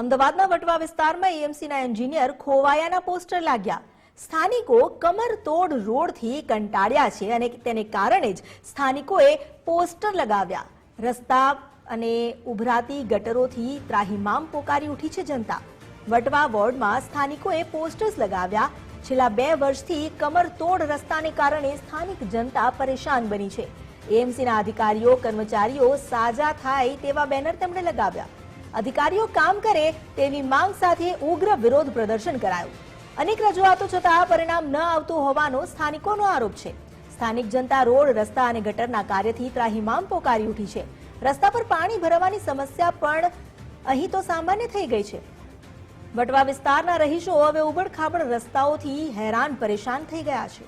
અમદાવાદના વટવા વિસ્તારમાં એએમસીના engineer ખોવાયાના poster લાગ્યા. સ્થાનિકો કમર તોડ રોડથી કંટાળ્યા છે અને તેને કારણે જ સ્થાનિકોએ પોસ્ટર લગાવ્યા. રસ્તા અને ઉભરાતી ગટરોથી ત્રાહિમામ પોકારી ઉઠી છે જનતા. વટવા વોર્ડમાં સ્થાનિકોએ પોસ્ટર્સ લગાવ્યા. છેલ્લા બે વર્ષથી કમર તોડ રસ્તાને કારણે સ્થાનિક જનતા પરેશાન બની છે. એએમસીના અધિકારીઓ, કર્મચારીઓ સાજા થાય તેવા બેનર તેમણે લગાવ્યા. અધિકારીઓ કામ કરે તેવી માંગ સાથે ઉગ્ર વિરોધ પ્રદર્શન કરાયું. અનેક રજૂઆતો છતાં પરિણામ ન આવતું હોવાનો સ્થાનિકોનો આરોપ છે. સ્થાનિક જનતા રોડ, રસ્તા અને ગટરના કાર્યથી ત્રાહિમામ પોકારી ઉઠી છે. રસ્તા પર પાણી ભરાવાની સમસ્યા પણ અહીં તો સામાન્ય થઈ ગઈ છે. વટવા વિસ્તારના રહીશો હવે ઉબડખાબડ રસ્તાઓથી હેરાન પરેશાન થઈ ગયા છે.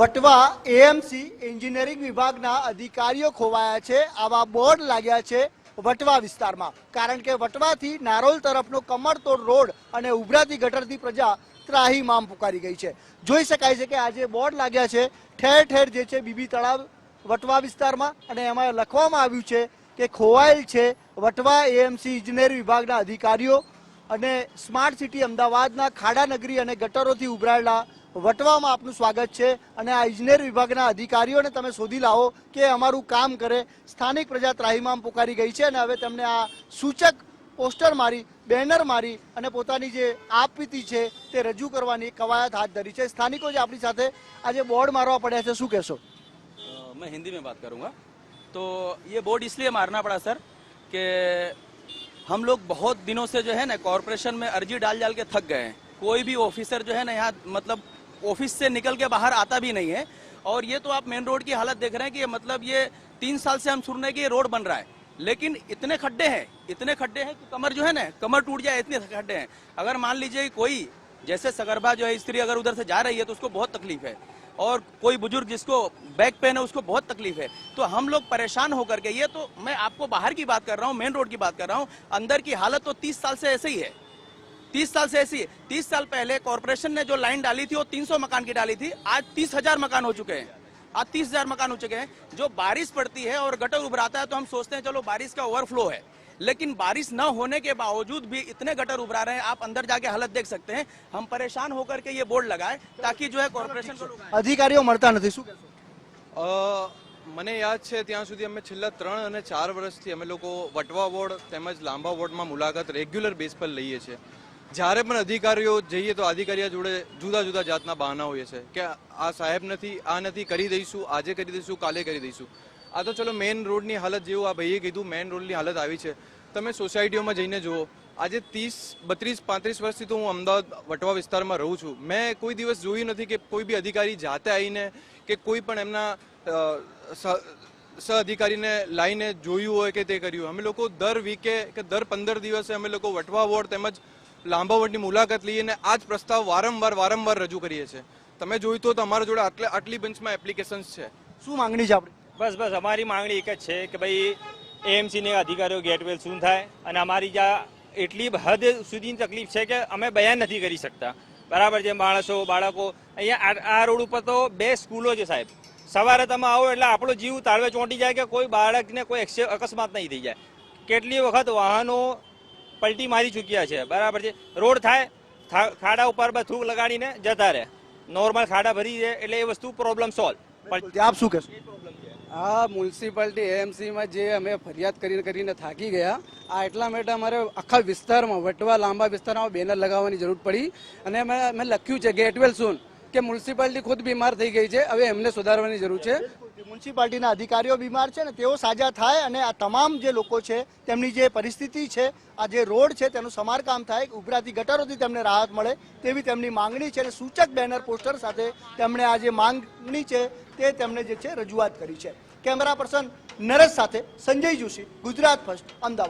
વટવા એએમસી એન્જિનિયરિંગ વિભાગના અધિકારીઓ ખોવાયા છે. આવા બોર્ડ લાગ્યા છે વટવા વિસ્તારમાં. કારણ કે વટવાથી નારોલ તરફનો કમરતોડ રોડ અને ઉભરાતી ગટરથી પ્રજા ત્રાહીમામ પુકારી ગઈ છે. જોઈ શકાય છે કે આજે બોર્ડ લાગ્યા છે, ઠેર ઠેર જે છે બીબી તળાવ વટવા વિસ્તારમાં અને એમાં લખવામાં આવ્યું છે કે ખોવાયેલ છે વટવા એએમસી ઇજનેર વિભાગના અધિકારીઓ અને સ્માર્ટ સિટી અમદાવાદના ખાડા નગરી અને ગટરોથી ઉભરાયેલા વટવામાં આપનું સ્વાગત છે અને આ ઇજનેર વિભાગના અધિકારીઓને તમે શોધી લાવો કે અમારું કામ કરે સ્થાનિક પ્રજા ત્રાહિમામ પુકારી ગઈ છે અને હવે તેમને આ સૂચક પોસ્ટર મારી બેનર મારી અને પોતાની જે આપવીતી છે તે રજૂ કરવાની કવાયત હાથ ધરી છે સ્થાનિકો જે આપણી સાથે આજે બોર્ડ મારવા પડ્યા છે શું કહેશો अ, मैं हिंदी में बात करूंगा तो ये बोर्ड इसलिए मारना पड़ा सर कि हम लोग बहुत दिनों से जो है ना कॉरपोरेशन में अर्जी डाल डाल के थक गए हैं कोई भी ऑफिसर जो है ना यहाँ मतलब ऑफ़िस से निकल के बाहर आता भी नहीं है। और ये तो आप मेन रोड की हालत देख रहे हैं कि मतलब ये तीन साल से हम सुन रहे हैं कि ये रोड बन रहा है। लेकिन इतने खड्डे हैं, इतने खड्डे हैं कि कमर जो है ना, कमर टूट जाए, इतने खड्डे हैं। अगर मान लीजिए कोई, जैसे सगर्भा जो है, स्त्री अगर उधर से जा रही है तो उसको बहुत तकलीफ़ है। और कोई बुज़ुर्ग जिसको बैक पेन है, उसको बहुत तकलीफ़ है। तो हम लोग परेशान होकर के, ये तो मैं आपको बाहर की बात कर रहा हूँ, मेन रोड की बात कर रहा हूँ। अंदर की हालत तो तीस साल से ऐसे ही है। तीस साल से ऐसी है तीस साल पहले कॉरपोरेशन ने जो लाइन डाली थी वो तीन सौ मकान की डाली थी आज तीस हजार मकान हो चुके हैं आज तीस हजार मकान हो चुके हैं जो बारिश पड़ती है और गटर उभराता है तो हम सोचते हैं चलो बारिश का ओवरफ्लो है लेकिन बारिश न होने के बावजूद भी इतने गटर उभरा रहे हैं आप अंदर जाके हालत देख सकते हैं हम परेशान होकर के ये बोर्ड लगाए ताकि जो है कॉरपोरेशन को लोग आए। અધિકારીઓ મળતા નથી શું કહેશો અ, મને યાદ છે ત્યાં સુધી અમે છેલ્લા ત્રણ અને ચાર વર્ષથી અમે લોકો વટવા વોર્ડ તેમજ લાંબા વોર્ડમાં મુલાકાત રેગ્યુલર બેઝ પર લઈએ છીએ જ્યારે પણ અધિકારીઓ જઈએ તો અધિકારીઓ જોડે જુદા જુદા જાતના બહાના હોય છે કે આ સાહેબ નથી, આ નથી, કરી દઈશું, આજે કરી દઈશું, કાલે કરી દઈશું. આ તો ચલો મેઇન રોડની હાલત જેવું આ ભાઈએ કીધું મેઇન રોડની હાલત આવી છે. તમે સોસાયટીઓમાં જઈને જુઓ, આજે ત્રીસ, બત્રીસ, પાંત્રીસ વર્ષથી તો હું અમદાવાદ, વટવા વિસ્તારમાં રહું છું. મેં કોઈ દિવસ જોયું નથી કે કોઈ બી અધિકારી જાતે આવીને કે કોઈ પણ એમના સહ અધિકારીને લાઈને જોયું હોય કે તે કર્યું અમે લોકો દર વીકે કે દર પંદર દિવસે અમે લોકો વટવા વોર્ડ તેમજ લાંબા વોર્ડની મુલાકાત લઈને આ જ પ્રસ્તાવ વારંવાર વારંવાર રજૂ કરીએ છીએ. તમે જોયું તો અમારા જોડે આટલે, આટલી બેન્ચમાં એપ્લિકેશન્સ છે. શું માંગણી છે આપણી? બસ બસ, અમારી માંગણી એક જ છે કે ભાઈ એએમસીને અધિકારીઓ ગેટવેલ શું થાય અને અમારી જ્યાં એટલી હદ સુધીની તકલીફ છે કે અમે બયાન નથી કરી શકતા. બરાબર છે, માણસો, બાળકો, અહીંયા આ- રોડ ઉપર તો બે સ્કૂલો છે સાહેબ. સવારે તમે આવો એટલે આપણો જીવ તાળવે ચોંટી જાય કે કોઈ બાળકને કોઈ અકસ્માત નહીં થઈ જાય. કેટલી વખત વાહનો પલટી મારી ચૂક્યા છે. બરાબર છે? રોડ થાય ખાડા ઉપર થૂક લગાડીને જતા રહે. નોર્મલ ખાડા ભરી જાય એટલે એ વસ્તુ પ્રોબ્લેમ સોલ્વ પણ આપ શું કહેશો? હા મ્યુનિસિપાલિટી એએમસીમાં જે અમે ફરિયાદ કરીને કરીને થાકી ગયા આ એટલા માટે અમારે આખા વિસ્તારમાં વટવા લાંબા વિસ્તારમાં બેનર લગાવવાની જરૂર પડી. અને અમે અમે લખ્યું છે ગેટવેલ સૂન કે મ્યુનિસિપાલિટી ખુદ બીમાર થઈ ગઈ છે, હવે એમને સુધારવાની જરૂર છે. મ્યુનિસિપાલિટીના અધિકારીઓ બીમાર છે ને તેઓ સાજા થાય અને આ તમામ જે લોકો છે, તેમની જે પરિસ્થિતિ છે, આ જે રોડ છે, તેનું સમારકામ થાય ઉભરાતી ગટરોથી તેમને રાહત મળે તેવી તેમની માંગણી છે અને સૂચક બેનર પોસ્ટર સાથે તેમણે આ જે માંગણી છે, તે તેમણે જે છે રજૂઆત કરી છે. કેમેરા પર્સન નરેશ સાથે સંજય જોશી, ગુજરાત ફર્સ્ટ, અમદાવાદ.